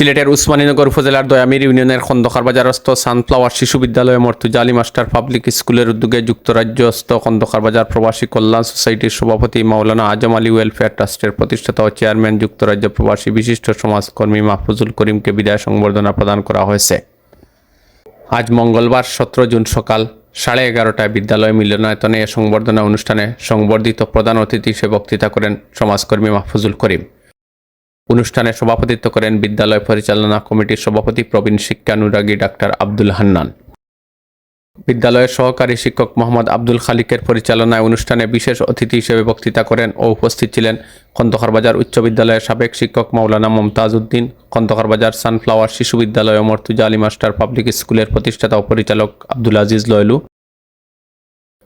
সিলেটের উসমানীনগর উপজেলার দয়ামির ইউনিয়নের খন্দকার বাজারস্থ সানফ্লাওয়ার শিশু বিদ্যালয়ে মর্তুজা আলী মাস্টার পাবলিক স্কুলের উদ্যোগে যুক্তরাজ্যস্থ খন্দকার বাজার প্রবাসী কল্যাণ সোসাইটির সভাপতি মাওলানা আজম আলী ওয়েলফেয়ার ট্রাস্টের প্রতিষ্ঠাতা ও চেয়ারম্যান যুক্তরাজ্য প্রবাসী বিশিষ্ট সমাজকর্মী মাহফুজুল করিমকে বিদায় সংবর্ধনা প্রদান করা হয়েছে। আজ মঙ্গলবার সতেরো জুন সকাল সাড়ে এগারোটায় বিদ্যালয় মিলনায়তনে এ সংবর্ধনা অনুষ্ঠানে সংবর্ধিত প্রধান অতিথি হিসেবে বক্তৃতা করেন সমাজকর্মী মাহফুজুল করিম। অনুষ্ঠানে সভাপতিত্ব করেন বিদ্যালয় পরিচালনা কমিটির সভাপতি প্রবীণ শিক্ষানুরাগী ডাক্তার আব্দুল হান্নান। বিদ্যালয়ের সহকারী শিক্ষক মোহাম্মদ আব্দুল খালিকের পরিচালনায় অনুষ্ঠানে বিশেষ অতিথি হিসেবে বক্তৃতা করেন ও উপস্থিত ছিলেন খন্দকার বাজার উচ্চ বিদ্যালয়ের সাবেক শিক্ষক মাওলানা মমতাজ উদ্দিন, খন্দকার বাজার সানফ্লাওয়ার শিশু বিদ্যালয় ও মর্তুজা আলী মাস্টার পাবলিক স্কুলের প্রতিষ্ঠাতা ও পরিচালক আব্দুল আজিজ লয়লু,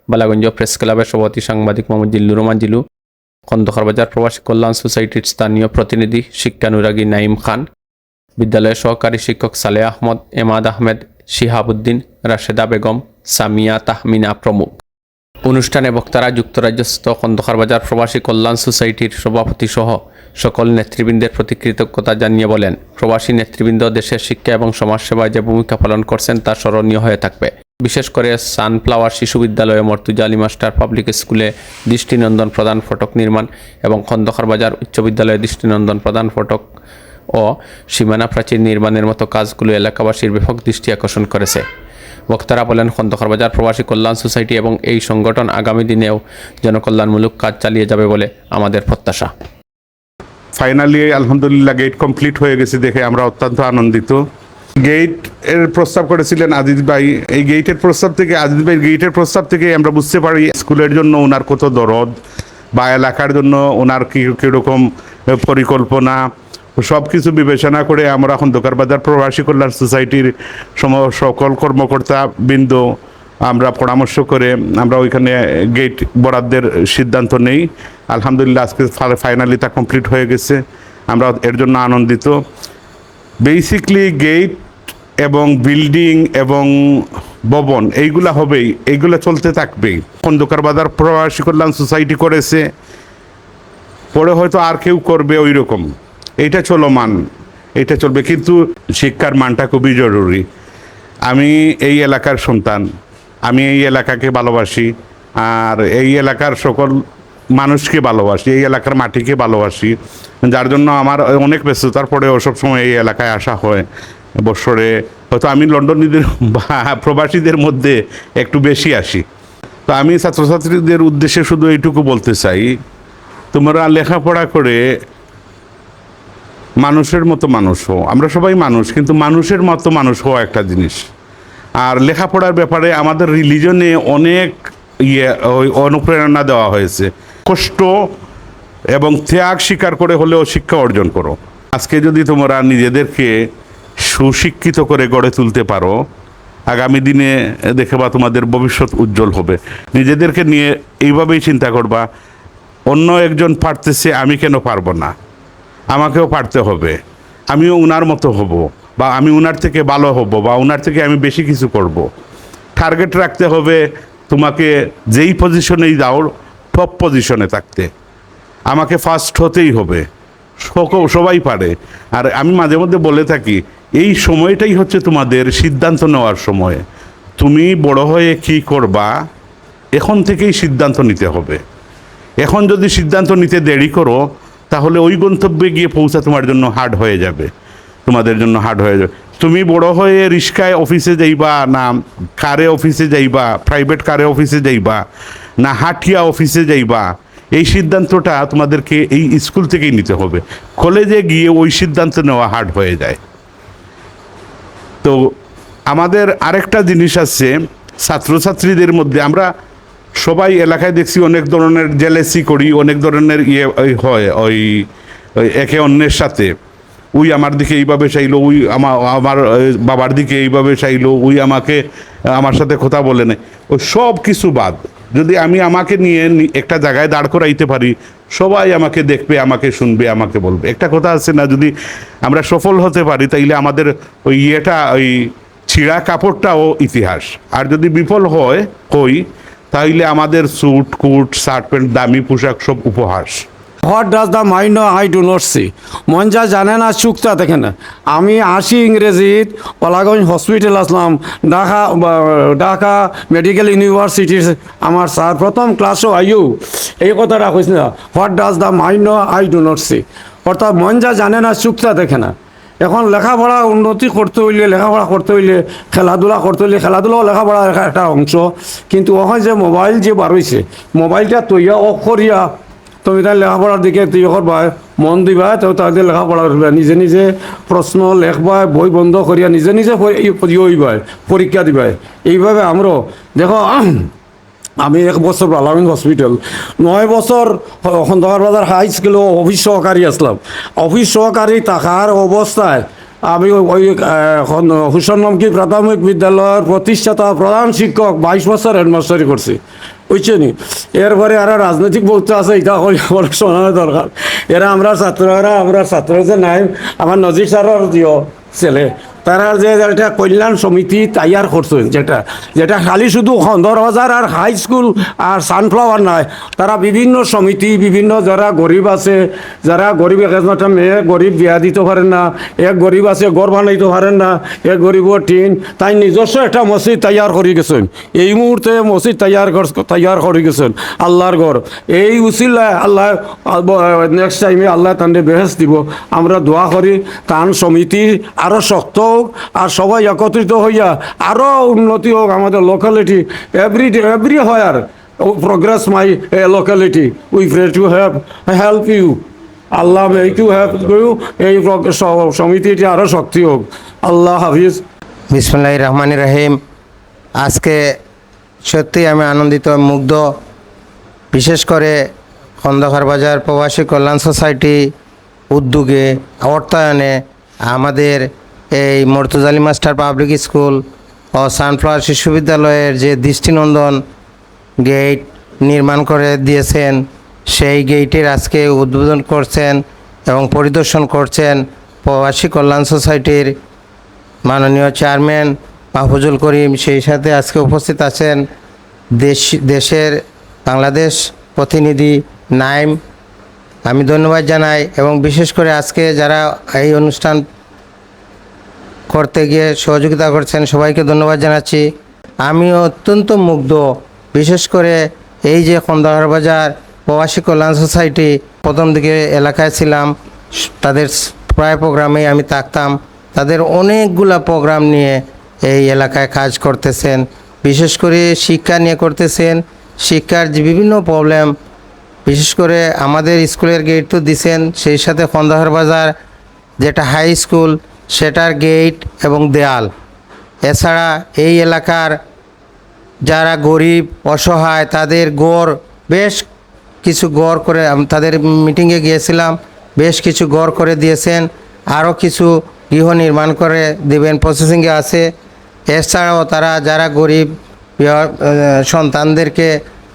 বালাগঞ্জ প্রেস ক্লাবের সভাপতি সাংবাদিক মোহাম্মদ জিল্লুর রহমান জিলু খন্দকার বাজার প্রবাসী কল্যাণ সোসাইটির স্থানীয় প্রতিনিধি শিক্ষানুরাগী নাইম খান, বিদ্যালয়ের সহকারী শিক্ষক সালে আহমদ, এমাদ আহমেদ, শিহাবুদ্দিন, রাশেদা বেগম, সামিয়া তাহমিনা প্রমুখ। অনুষ্ঠানে বক্তারা যুক্তরাজ্যস্থ খন্দকার বাজার প্রবাসী কল্যাণ সোসাইটির সভাপতি সহ সকল নেতৃবৃন্দের প্রতি কৃতজ্ঞতা জানিয়ে বলেন, প্রবাসী নেতৃবৃন্দ দেশের শিক্ষা এবং সমাজসেবায় যে ভূমিকা পালন করছেন তা স্মরণীয় হয়ে থাকবে। বিশেষ করে সানফ্লাওয়ার শিশু বিদ্যালয়ে মর্তুজা আলী মাস্টার পাবলিক স্কুলে দৃষ্টিনন্দন প্রধান ফটক নির্মাণ এবং খন্দকার বাজার উচ্চ বিদ্যালয়ে দৃষ্টিনন্দন প্রধান ফটক ও সীমানা প্রাচীর নির্মাণের মতো কাজগুলো এলাকাবাসীর ব্যাপক দৃষ্টি আকর্ষণ করেছে। বক্তারা বলেন, খন্দকার বাজার, প্রবাসী কল্যাণ সোসাইটি এবং এই সংগঠন আগামী দিনেও জনকল্যাণমূলক কাজ চালিয়ে যাবে বলে আমাদের প্রত্যাশা। ফাইনালি আলহামদুলিল্লাহ গেট কমপ্লিট হয়ে গেছে দেখে আমরা অত্যন্ত আনন্দিত। গেটের প্রস্তাব করেছিলেন আজিজ ভাই। এই গেটের প্রস্তাব থেকে, আজিজ ভাই গেটের প্রস্তাব থেকে আমরা বুঝতে পারি স্কুলের জন্য ওনার কত দরদ, বা এলাকার জন্য ওনার কি, কীরকম পরিকল্পনা সব কিছু বিবেচনা করে আমরা এখন দোকানবাজার প্রবাসী কল্যাণ সোসাইটির সম, সকল কর্মকর্তা বৃন্দ আমরা পরামর্শ করে আমরা ওইখানে গেট বরাদ্দের সিদ্ধান্ত নেই। আলহামদুলিল্লাহ আজকে ফাইনালি তা কমপ্লিট হয়ে গেছে। আমরা এর জন্য আনন্দিত। বেসিকলি গেট এবং বিল্ডিং এবং ভবন, এইগুলা হবেই, এইগুলা চলতে থাকবেই। খন্দকার বাজার প্রবাসী কল্যাণ সোসাইটি করেছে, পরে হয়তো আর কেউ করবে ওই রকম এইটা চলমান এটা চলবে, কিন্তু শিক্ষার মানটা খুবই জরুরি। আমি এই এলাকার সন্তান, আমি এই এলাকাকে ভালোবাসি, আর এই এলাকার সকল মানুষকে ভালোবাসি, এই এলাকার মাটিকে ভালোবাসি, যার জন্য আমার অনেক ব্যস্ততার পরেও সবসময় এই এলাকায় আসা হয়। বৎসরে হয়তো আমি লন্ডনীদের প্রবাসীদের মধ্যে একটু বেশি আসি। তো আমি ছাত্রছাত্রীদের উদ্দেশ্যে শুধু এইটুকু বলতে চাই, তোমরা লেখাপড়া করে মানুষের মতো মানুষ হও। আমরা সবাই মানুষ, কিন্তু মানুষের মতো মানুষ হওয়া একটা জিনিস। আর লেখাপড়ার ব্যাপারে আমাদের রিলিজনে অনেক ইয়ে অনুপ্রেরণা দেওয়া হয়েছে। কষ্ট এবং ত্যাগ স্বীকার করে হলেও শিক্ষা অর্জন করো। আজকে যদি তোমরা নিজেদেরকে সুশিক্ষিত করে গড়ে তুলতে পারো, আগামী দিনে দেখে বা তোমাদের ভবিষ্যৎ উজ্জ্বল হবে। নিজেদেরকে নিয়ে এইভাবেই চিন্তা করবা, অন্য একজন পারতেছে, আমি কেন পারব না? আমাকেও পারতে হবে। আমিও উনার মতো হব, বা আমি উনার থেকে ভালো হব, বা উনার থেকে আমি বেশি কিছু করব। টার্গেট রাখতে হবে তোমাকে যেই পজিশনেই দাও টপ পজিশনে থাকতে। আমাকে ফার্স্ট হতেই হবে। সবাই পারে। আর আমি মাঝে মধ্যে বলে থাকি এই সময়টাই হচ্ছে তোমাদের সিদ্ধান্ত নেওয়ার সময়। তুমি বড় হয়ে কি করবা? এখন থেকেই সিদ্ধান্ত নিতে হবে। এখন যদি সিদ্ধান্ত নিতে দেরি করো, তাহলে ওই গন্তব্যে গিয়ে পৌঁছা তোমার জন্য হার্ড হয়ে যাবে। তোমাদের জন্য হার্ড হয়ে যাবে। তুমি বড় হয়ে রিক্সায় অফিসে যাইবা, না কারে অফিসে যাইবা প্রাইভেট কারে অফিসে যাইবা, না হাটিয়া অফিসে যাইবা, এই সিদ্ধান্তটা তোমাদেরকে এই স্কুল থেকেই নিতে হবে। কলেজে গিয়ে ওই সিদ্ধান্ত নেওয়া হার্ড হয়ে যায়। তো আমাদের আরেকটা জিনিস আছে, ছাত্রছাত্রীদের মধ্যে আমরা সবাই এলাকায় দেখছি অনেক ধরনের জেলেসি করি, অনেক ধরনের ইয়ে হয়, ওই একে অন্যের সাথে। উই আমার দিকে এইভাবে চাইলো, উই আমার আমার বাবার দিকে এইভাবে চাইলো, উই আমাকে, আমার সাথে কথা বলে নেয়। ওই সব কিছু বাদ। যদি আমি আমাকে নিয়ে একটা জায়গায় দাঁড় করাইতে পারি, সবাই আমাকে দেখবে, আমাকে শুনবে, আমাকে বলবে। একটা কথা আছে না, যদি আমরা সফল হতে পারি, তাইলে আমাদের ওই ইয়েটা, ওই ছিঁড়া কাপড়টাও ইতিহাস। আর যদি বিফল হয় হই তাইলে আমাদের স্যুট কুট শার্ট প্যান্ট দামি পোশাক সব উপহাস। What does the mind I do not see. মন যা জানে না চুক্তা দেখে না। আমি আসি ইংরেজিত পলাগঞ্জ হসপিটাল আসলাম, ঢাকা ঢাকা মেডিকেল ইউনিভার্সিটির আমার স্যার প্রথম ক্লাসও আইও এই কথাটা কইস না, what does the mind I do not see. অর্থাৎ মন যা জানে না চুক্তা দেখে না। এখন লেখাপড়া উন্নতি করতে হইলে, লেখাপড়া করতে হইলে, খেলাধুলা করতে হইলে, খেলাধুলাও লেখাপড়ার একটা- অংশ। কিন্তু ওখানে যে মোবাইল যে হয়েছে মোবাইলটা তৈয়া অফ করিয়া তুমি তাই লেখাপড়ার দিকে তুই করবা মন দিবা তো তাদের লেখাপড়া করবা নিজে নিজে প্রশ্ন লেখবা, বই বন্ধ করিয়া নিজে নিজে হইবা পরীক্ষা দিবা। এইভাবে আমরাও দেখো আমি এক বছর আলামিন হসপিটাল নয় বছর খন্দকার বাজার হাই স্কুলে অফিস সহকারী আসলাম অফিস সহকারী থাকার অবস্থায় আমি ওই- ওই হুসন নমকি প্রাথমিক বিদ্যালয়ের প্রতিষ্ঠাতা প্রধান শিক্ষক বাইশ বছর হেডমাস্টারি করছি বুঝছ নি? এরপরে আর রাজনৈতিক বলতে আছে, এটা হলে আমার শোনানো দরকার। এরা আমরা ছাত্ররা আমরা ছাত্র যে নাই, আমার নজির স্যারও দিও, ছেলে। তারা যে একটা কল্যাণ সমিতি তৈয়ার করছেন যেটা যেটা খালি শুধু খন্দর বাজার আর হাই স্কুল আর সানফ্লাওয়ার নয় তারা বিভিন্ন সমিতি, বিভিন্ন যারা গরিব আছে, যারা গরিব একটা মেয়ে গরিব বিয়া দিতে পারেন না এক গরিব আছে গড় বানাইতে পারেন না এক গরিবর টিন, তাই নিজস্ব একটা মসজিদ তৈয়ার করে গেছেন। এই মুহূর্তে মসজিদ তৈয়ার তৈয়ার করে গেছেন আল্লাহর ঘর। এই উচিল্লায় আল্লাহ নেক্সট টাইমে আল্লাহ তান্ডে বেহেস দিব। আমরা দোয়া করি তান সমিতি আরও শক্ত হোক আর সবাই একত্রিত হইয়া আরও উন্নতি হোক আমাদের locality every everywhere progress my locality we pray to have help you Allah make you have you এই সমিতিটি আরও শক্তি হোক। আল্লাহ হাফিজ। বিসমুল্লাহ রহমান রহিম। আজকে সত্যি আমি আনন্দিত, মুগ্ধ। বিশেষ করে খন্দকার বাজার প্রবাসী কল্যাণ সোসাইটি উদ্যোগে, অর্থায়নে আমাদের এই মর্তুজালি মাস্টার পাবলিক স্কুল ও সানফ্লাওয়ার শিশু বিদ্যালয়ের যে দৃষ্টিনন্দন গেট নির্মাণ করে দিয়েছেন, সেই গেটের আজকে উদ্বোধন করছেন এবং পরিদর্শন করছেন প্রবাসী কল্যাণ সোসাইটির মাননীয় চেয়ারম্যান মাহফুজুল করিম। সেই সাথে আজকে উপস্থিত আছেন দেশ, দেশের বাংলাদেশ প্রতিনিধি নাইম। আমি ধন্যবাদ জানাই এবং বিশেষ করে আজকে যারা এই অনুষ্ঠান করতে গিয়ে সহযোগিতা করছেন, সবাইকে ধন্যবাদ জানাচ্ছি। আমি অত্যন্ত মুগ্ধ, বিশেষ করে এই যে খন্দকার বাজার, প্রবাসী কল্যাণ সোসাইটি প্রথম দিকে এলাকায় ছিলাম, তাদের প্রায় প্রোগ্রামে আমি থাকতাম। তাদের অনেকগুলা প্রোগ্রাম নিয়ে এই এলাকায় কাজ করতেছেন। বিশেষ করে শিক্ষা নিয়ে করতেছেন। শিক্ষার যে বিভিন্ন প্রবলেম বিশেষ করে আমাদের স্কুলের গেট তো দিছেন, সেই সাথে খন্দকার বাজার, যেটা হাই স্কুল সেটার গেট এবং দেয়াল। এছাড়া এই এলাকার যারা গরিব, অসহায়, তাদের গড় বেশ কিছু গড় করে তাদের মিটিংয়ে গিয়েছিলাম, বেশ কিছু গড় করে দিয়েছেন। আরও কিছু গৃহ নির্মাণ করে দেবেন প্রসেসিংয়ে আছে। এছাড়াও তারা যারা গরিব সন্তানদেরকে,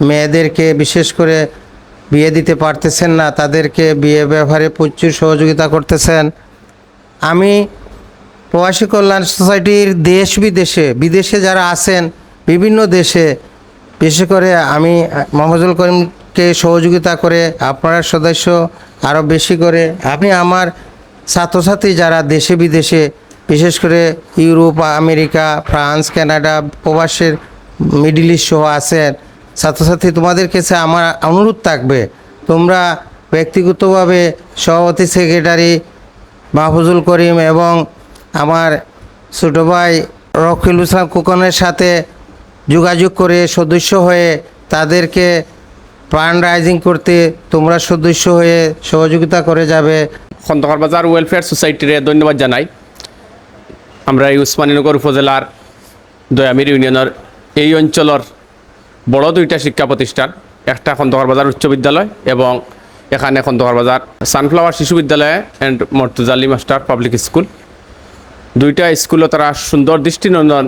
মেয়েদেরকে বিশেষ করে বিয়ে দিতে পারতেছেন না, তাদেরকে বিয়ে ব্যাপারে প্রচুর সহযোগিতা করতেছেন। আমি প্রবাসী কল্যাণ সোসাইটির দেশ বিদেশে বিদেশে যারা আছেন, বিভিন্ন দেশে, বিশেষ করে আমি মোহাম্মদুল করিমকে সহযোগিতা করে, আপনার সদস্য আরও বেশি করে, আপনি আমার ছাত্রছাত্রী যারা দেশে বিদেশে, বিশেষ করে ইউরোপ, আমেরিকা, ফ্রান্স, কানাডা, প্রবাসের মিডিল ইস্ট সহ আছেন, ছাত্রছাত্রী তোমাদের কাছে আমার অনুরোধ থাকবে, তোমরা ব্যক্তিগতভাবে সভাপতি, সেক্রেটারি মাহফুজুল করিম এবং আমার ছোটো ভাই রকিল ইসলাম কুকনের সাথে যোগাযোগ করে সদস্য হয়ে তাদেরকে প্রাণ রাইজিং করতে তোমরা সদস্য হয়ে সহযোগিতা করে যাবে। খন্দকার বাজার ওয়েলফেয়ার সোসাইটিরে ধন্যবাদ জানাই। আমরা এই উসমানীনগর উপজেলার দয়ামির ইউনিয়নের এই অঞ্চলের বড় দুইটা শিক্ষা প্রতিষ্ঠান, একটা খন্দকার বাজার উচ্চ বিদ্যালয় এবং এখানে খন্দকার বাজার। সানফ্লাওয়ার শিশু বিদ্যালয় and Mortuzali master public school দুইটা স্কুলও তারা সুন্দর দৃষ্টিনন্দন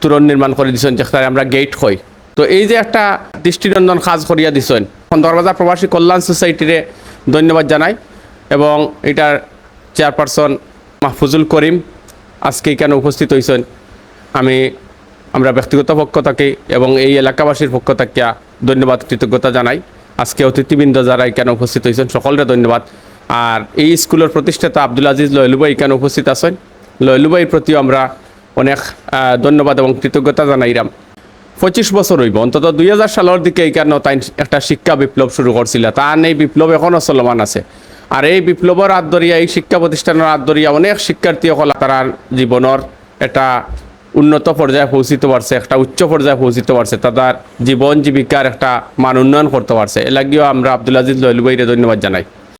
তোরণ নির্মাণ করে দিছেন, যেখানে আমরা গেট হই তো এই যে একটা দৃষ্টিনন্দন কাজ করিয়া দিছেন খন্দরবাজার প্রবাসী কল্যাণ সোসাইটিরে ধন্যবাদ জানাই এবং এটার চেয়ারপারসন মাহফুজুল করিম আজকে এখানে উপস্থিত হয়েছেন আমি, আমরা ব্যক্তিগত পক্ষ থেকে এবং এই এলাকাবাসীর পক্ষ থেকে ধন্যবাদ, কৃতজ্ঞতা জানাই। আজকে অতিথিবৃন্দ যারা এখানে উপস্থিত হয়েছেন, সকলকে ধন্যবাদ। আর এই স্কুলের প্রতিষ্ঠাতা আব্দুল আজিজ লয়লুবাই এখানে উপস্থিত আছেন। লয়লুবাইয়ের প্রতিও আমরা অনেক ধন্যবাদ এবং কৃতজ্ঞতা জানাইরাম। পঁচিশ বছর হইব, অন্তত দুই হাজার সালের দিকে এইখানে তাই একটা শিক্ষা বিপ্লব শুরু করছিল। তার এই বিপ্লব এখনও চলমান আছে। আর এই বিপ্লবের ধরিয়া, এই শিক্ষা প্রতিষ্ঠানের ধরিয়া অনেক শিক্ষার্থীসকল তার জীবনের একটা উন্নত পর্যায়ে পৌঁছিতে পারছে, একটা উচ্চ পর্যায়ে পৌঁছিতে পারছে তাদের জীবন জীবিকার একটা মান উন্নয়ন করতে পারছে। এ লাগিও আমরা আব্দুল আজিজ লহলুবাইরে ধন্যবাদ জানাই।